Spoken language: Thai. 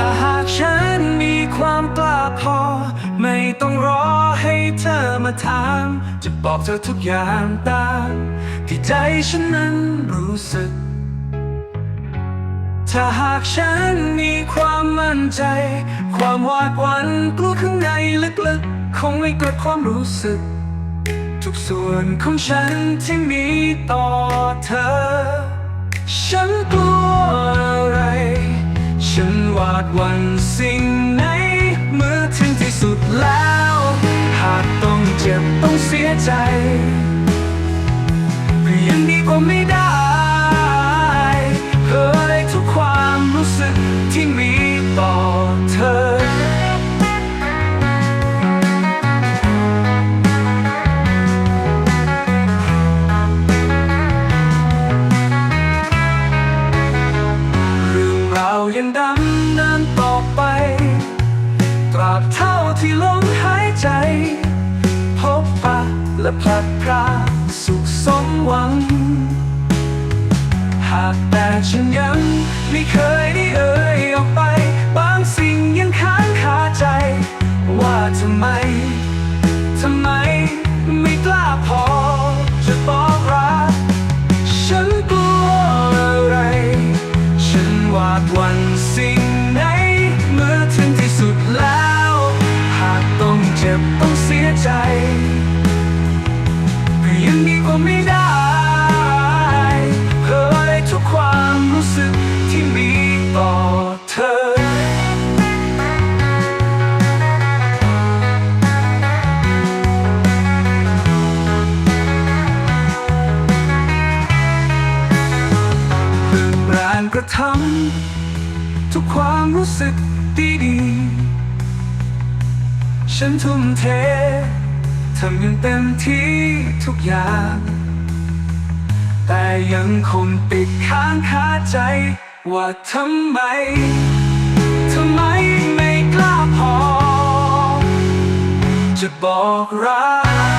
ถ้าหากฉันมีความกล้าพอ ไม่ต้องรอให้เธอมาถาม จะบอกเธอทุกอย่างตามที่ใจฉันนั้นรู้สึก ถ้าหากฉันมีความมั่นใจ ความหวาดหวั่นกลัวข้างในลึกๆ คงไม่เกิดความรู้สึก ทุกส่วนของฉันที่มีต่อ ใจยังดีกว่าไม่ได้เผยทุกความรู้สึกที่มีต่อเธอ เรื่องราวยังดำเนินต่อไป ตราบเท่าที่ลมหายใจ และพลัดพรากสุขสมหวัง หากแต่ฉันยังไม่เคยได้เอ่ยออกไป บางสิ่งยังค้างคาใจ ว่าทำไม ทำไมไม่กล้าพอจะบอกรัก ฉันกลัวอะไร ฉันหวาดหวั่นสิ่งไหน เมื่อถึงที่สุดแล้ว หากต้องเจ็บ กระทำทุกความรู้สึกดีๆฉันทุ่มเททำอย่างเต็มที่ทุกอย่าง แต่ยังคงติดค้างคาใจ ว่าทำไม ทำไมไม่กล้าพอ จะบอกรัก